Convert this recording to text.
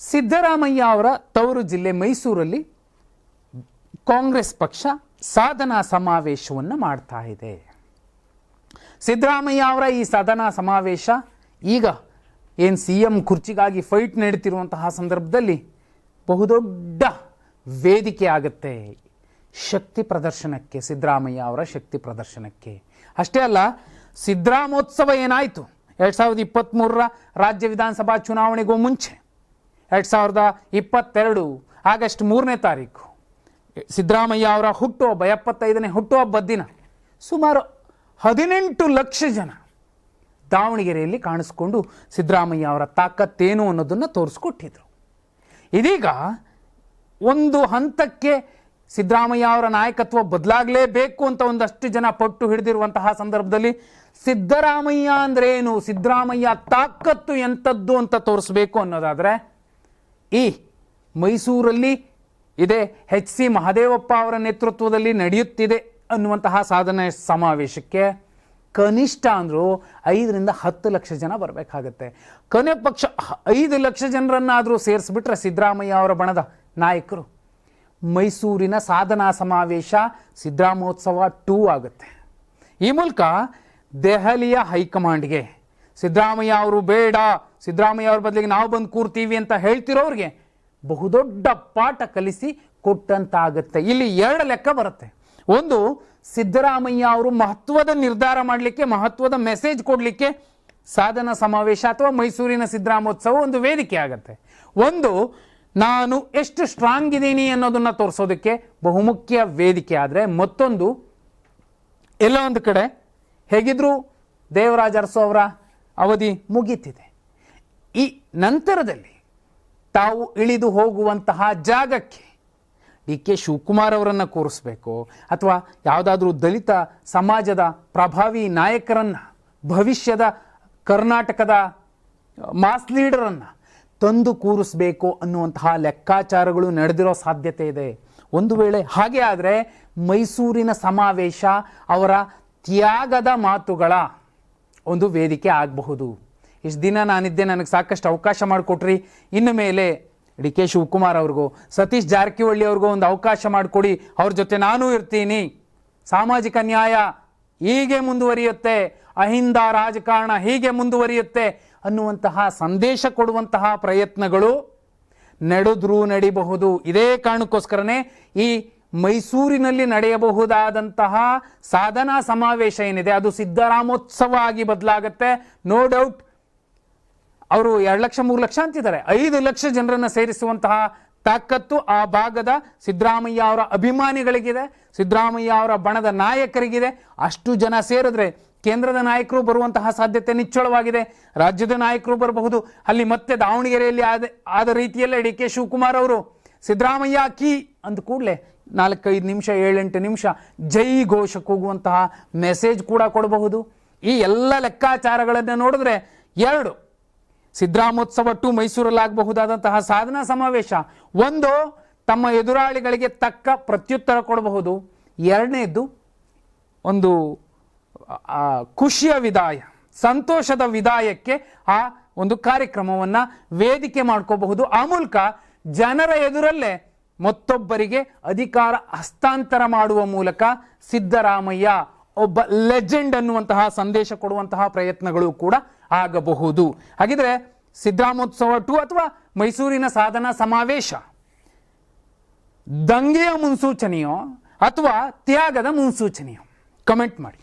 ಸಿದ್ದರಾಮಯ್ಯ ಅವರ ತವರು ಜಿಲ್ಲೆ ಮೈಸೂರಲ್ಲಿ ಕಾಂಗ್ರೆಸ್ ಪಕ್ಷ ಸಾಧನಾ ಸಮಾವೇಶವನ್ನು ಮಾಡ್ತಾ ಇದೆ. ಸಿದ್ದರಾಮಯ್ಯ ಅವರ ಈ ಸಾಧನಾ ಸಮಾವೇಶ ಈಗ ಏನು ಸಿ ಎಂ ಕುರ್ಚಿಗಾಗಿ ಫೈಟ್ ನಡೀತಿರುವಂತಹ ಸಂದರ್ಭದಲ್ಲಿ ಬಹುದೊಡ್ಡ ವೇದಿಕೆ ಆಗುತ್ತೆ. ಶಕ್ತಿ ಪ್ರದರ್ಶನಕ್ಕೆ, ಸಿದ್ದರಾಮಯ್ಯ ಅವರ ಶಕ್ತಿ ಪ್ರದರ್ಶನಕ್ಕೆ. ಅಷ್ಟೇ ಅಲ್ಲ, ಸಿದ್ದರಾಮೋತ್ಸವ ಏನಾಯಿತು? ಎರಡು ಸಾವಿರದ ಇಪ್ಪತ್ತ್ಮೂರರ ರಾಜ್ಯ ವಿಧಾನಸಭಾ ಚುನಾವಣೆಗೂ ಮುಂಚೆ. ಎರಡು ಸಾವಿರದ ಇಪ್ಪತ್ತೆರಡು ಆಗಸ್ಟ್ ಮೂರನೇ ತಾರೀಕು. ಸಿದ್ದರಾಮಯ್ಯ ಅವರ ಹುಟ್ಟುಹಬ್ಬ, ಎಪ್ಪತ್ತೈದನೇ ಹುಟ್ಟುಹಬ್ಬದ ದಿನ. ಸುಮಾರು ಹದಿನೆಂಟು ಲಕ್ಷ ಜನ ದಾವಣಗೆರೆಯಲ್ಲಿ ಕಾಣಿಸ್ಕೊಂಡು ಸಿದ್ದರಾಮಯ್ಯ ಅವರ ತಾಕತ್ತೇನು ಅನ್ನೋದನ್ನು ತೋರಿಸ್ಕೊಟ್ಟಿದ್ರು. ಇದೀಗ ಒಂದು ಹಂತಕ್ಕೆ ಸಿದ್ದರಾಮಯ್ಯ ಅವರ ನಾಯಕತ್ವ ಬದಲಾಗಲೇಬೇಕು ಅಂತ ಒಂದಷ್ಟು ಜನ ಪಟ್ಟು ಹಿಡಿದಿರುವಂತಹ ಸಂದರ್ಭದಲ್ಲಿ ಸಿದ್ದರಾಮಯ್ಯ ಅಂದ್ರೆ ಏನು? ಸಿದ್ದರಾಮಯ್ಯ ತಾಕತ್ತು ಎಂಥದ್ದು ಅಂತ ತೋರಿಸ್ಬೇಕು ಅನ್ನೋದಾದ್ರೆ ಈ ಮೈಸೂರಲ್ಲಿ ಇದೆ ಎಚ್ ಸಿ ಮಹದೇವಪ್ಪ ಅವರ ನೇತೃತ್ವದಲ್ಲಿ ನಡೆಯುತ್ತಿದೆ ಅನ್ನುವಂತಹ ಸಾಧನೆ ಸಮಾವೇಶಕ್ಕೆ ಕನಿಷ್ಠ ಅಂದರೂ ಐದರಿಂದ ಹತ್ತು ಲಕ್ಷ ಜನ ಬರಬೇಕಾಗತ್ತೆ. ಕೊನೆ ಪಕ್ಷ ಐದು ಲಕ್ಷ ಜನರನ್ನಾದರೂ ಸೇರಿಸ್ಬಿಟ್ರೆ ಸಿದ್ದರಾಮಯ್ಯ ಅವರ ಬಣದ ನಾಯಕರು. ಮೈಸೂರಿನ ಸಾಧನಾ ಸಮಾವೇಶ ಸಿದ್ದರಾಮೋತ್ಸವ ಟೂ ಆಗುತ್ತೆ. ಈ ಮೂಲಕ ದೆಹಲಿಯ ಹೈಕಮಾಂಡ್ಗೆ ಸಿದ್ದರಾಮಯ್ಯ ಅವರು ಬೇಡ, ಸಿದ್ದರಾಮಯ್ಯ ಅವ್ರ ಬದಲಿಗೆ ನಾವು ಬಂದು ಕೂರ್ತೀವಿ ಅಂತ ಹೇಳ್ತಿರೋರಿಗೆ ಬಹುದೊಡ್ಡ ಪಾಠ ಕಲಿಸಿ ಕೊಟ್ಟಂತಾಗತ್ತೆ. ಇಲ್ಲಿ ಎರಡು ಲೆಕ್ಕ ಬರುತ್ತೆ. ಒಂದು, ಸಿದ್ದರಾಮಯ್ಯ ಅವರು ಮಹತ್ವದ ನಿರ್ಧಾರ ಮಾಡಲಿಕ್ಕೆ, ಮಹತ್ವದ ಮೆಸೇಜ್ ಕೊಡಲಿಕ್ಕೆ ಸಾಧನ ಸಮಾವೇಶ ಅಥವಾ ಮೈಸೂರಿನ ಸಿದ್ದರಾಮೋತ್ಸವ ಒಂದು ವೇದಿಕೆ ಆಗುತ್ತೆ. ಒಂದು, ನಾನು ಎಷ್ಟು ಸ್ಟ್ರಾಂಗ್ ಇದ್ದೀನಿ ಅನ್ನೋದನ್ನು ತೋರಿಸೋದಕ್ಕೆ ಬಹುಮುಖ್ಯ ವೇದಿಕೆ ಆದರೆ ಮತ್ತೊಂದು, ಎಲ್ಲ ಒಂದು ಕಡೆ ಹೇಗಿದ್ರು ದೇವರಾಜ ಅರಸು ಅವರ ಅವಧಿ ಮುಗೀತಿದೆ. ಈ ನಂತರದಲ್ಲಿ ತಾವು ಇಳಿದು ಹೋಗುವಂತಹ ಜಾಗಕ್ಕೆ ಡಿ ಕೆ ಶಿವಕುಮಾರ್ ಅವರನ್ನು ಕೂರಿಸ್ಬೇಕು ಅಥವಾ ಯಾವುದಾದ್ರೂ ದಲಿತ ಸಮಾಜದ ಪ್ರಭಾವಿ ನಾಯಕರನ್ನು, ಭವಿಷ್ಯದ ಕರ್ನಾಟಕದ ಮಾಸ್ ಲೀಡರನ್ನು ತಂದು ಕೂರಿಸ್ಬೇಕು ಅನ್ನುವಂತಹ ಲೆಕ್ಕಾಚಾರಗಳು ನಡೆದಿರೋ ಸಾಧ್ಯತೆ ಇದೆ. ಒಂದು ವೇಳೆ ಹಾಗೆ ಆದರೆ ಮೈಸೂರಿನ ಸಮಾವೇಶ ಅವರ ತ್ಯಾಗದ ಮಾತುಗಳ ಒಂದು ವೇದಿಕೆ ಆಗಬಹುದು. ಇಷ್ಟು ದಿನ ನಾನಿದ್ದೆ, ನನಗೆ ಸಾಕಷ್ಟು ಅವಕಾಶ ಮಾಡಿಕೊಟ್ರಿ. ಇನ್ನು ಮೇಲೆ ಡಿ ಕೆ ಶಿವಕುಮಾರ್ ಅವ್ರಿಗೂ, ಸತೀಶ್ ಜಾರಕಿಹೊಳಿ ಅವ್ರಿಗೂ ಒಂದು ಅವಕಾಶ ಮಾಡಿಕೊಡಿ. ಅವ್ರ ಜೊತೆ ನಾನೂ ಇರ್ತೀನಿ. ಸಾಮಾಜಿಕ ನ್ಯಾಯ ಹೀಗೆ ಮುಂದುವರಿಯುತ್ತೆ. ಅಹಿಂದ ರಾಜಕಾರಣ ಹೀಗೆ ಮುಂದುವರಿಯುತ್ತೆ. ಅನ್ನುವಂತಹ ಸಂದೇಶ ಕೊಡುವಂತಹ ಪ್ರಯತ್ನಗಳು ನಡೆದ್ರೂ ನಡಿಬಹುದು. ಇದೇ ಕಾರಣಕ್ಕೋಸ್ಕರನೇ ಈ ಮೈಸೂರಿನಲ್ಲಿ ನಡೆಯಬಹುದಾದಂತಹ ಸಾಧನಾ ಸಮಾವೇಶ ಏನಿದೆ, ಅದು ಸಿದ್ದರಾಮೋತ್ಸವ ಆಗಿ ಬದಲಾಗತ್ತೆ. ನೋ ಡೌಟ್ ಅವರು ಎರಡು ಲಕ್ಷ, ಮೂರು ಲಕ್ಷ ಅಂತಿದ್ದಾರೆ. ಐದು ಲಕ್ಷ ಜನರನ್ನು ಸೇರಿಸುವಂತಹ ತಾಕತ್ತು ಆ ಭಾಗದ ಸಿದ್ದರಾಮಯ್ಯ ಅವರ ಅಭಿಮಾನಿಗಳಿಗಿದೆ, ಸಿದ್ದರಾಮಯ್ಯ ಅವರ ಬಣದ ನಾಯಕರಿಗಿದೆ. ಅಷ್ಟು ಜನ ಸೇರಿದ್ರೆ ಕೇಂದ್ರದ ನಾಯಕರು ಬರುವಂತಹ ಸಾಧ್ಯತೆ ನಿಚ್ಚಳವಾಗಿದೆ. ರಾಜ್ಯದ ನಾಯಕರು ಬರಬಹುದು. ಅಲ್ಲಿ ಮತ್ತೆ ದಾವಣಗೆರೆಯಲ್ಲಿ ಆದ ಆದ ರೀತಿಯಲ್ಲೇ ಡಿ ಕೆ ಶಿವಕುಮಾರ್ ಅವರು ಸಿದ್ದರಾಮಯ್ಯ ಕೀ ಅಂದ ಕೂಡಲೇ ನಾಲ್ಕೈದು ನಿಮಿಷ, ಏಳೆಂಟು ನಿಮಿಷ ಜೈ ಘೋಷ ಕೂಗುವಂತಹ ಮೆಸೇಜ್ ಕೂಡ ಕೊಡಬಹುದು. ಈ ಎಲ್ಲ ಲೆಕ್ಕಾಚಾರಗಳನ್ನು ನೋಡಿದ್ರೆ ಎರಡು, ಸಿದ್ದರಾಮೋತ್ಸವ ಟು ಮೈಸೂರಲ್ಲಾಗಬಹುದಾದಂತಹ ಸಾಧನ ಸಮಾವೇಶ. ಒಂದು, ತಮ್ಮ ಎದುರಾಳಿಗಳಿಗೆ ತಕ್ಕ ಪ್ರತ್ಯುತ್ತರ ಕೊಡಬಹುದು. ಎರಡನೇದು, ಒಂದು ಖುಷಿಯ ವಿದಾಯ, ಸಂತೋಷದ ವಿದಾಯಕ್ಕೆ ಆ ಒಂದು ಕಾರ್ಯಕ್ರಮವನ್ನು ವೇದಿಕೆ ಮಾಡ್ಕೋಬಹುದು. ಆ ಮೂಲಕ ಜನರ ಎದುರಲ್ಲೇ ಮತ್ತೊಬ್ಬರಿಗೆ ಅಧಿಕಾರ ಹಸ್ತಾಂತರ ಮಾಡುವ ಮೂಲಕ ಸಿದ್ದರಾಮಯ್ಯ ಒಬ್ಬ ಲೆಜೆಂಡ್ ಅನ್ನುವಂತಹ ಸಂದೇಶ ಕೊಡುವಂತಹ ಪ್ರಯತ್ನಗಳು ಕೂಡ ಆಗಬಹುದು. ಹಾಗಿದ್ರೆ ಸಿದ್ದರಾಮೋತ್ಸವ ಟು ಅಥವಾ ಮೈಸೂರಿನ ಸಾಧನಾ ಸಮಾವೇಶ, ದಂಗೆಯ ಮುನ್ಸೂಚನೆಯೋ ಅಥವಾ ತ್ಯಾಗದ ಮುನ್ಸೂಚನೆಯೋ ಕಮೆಂಟ್ ಮಾಡಿ.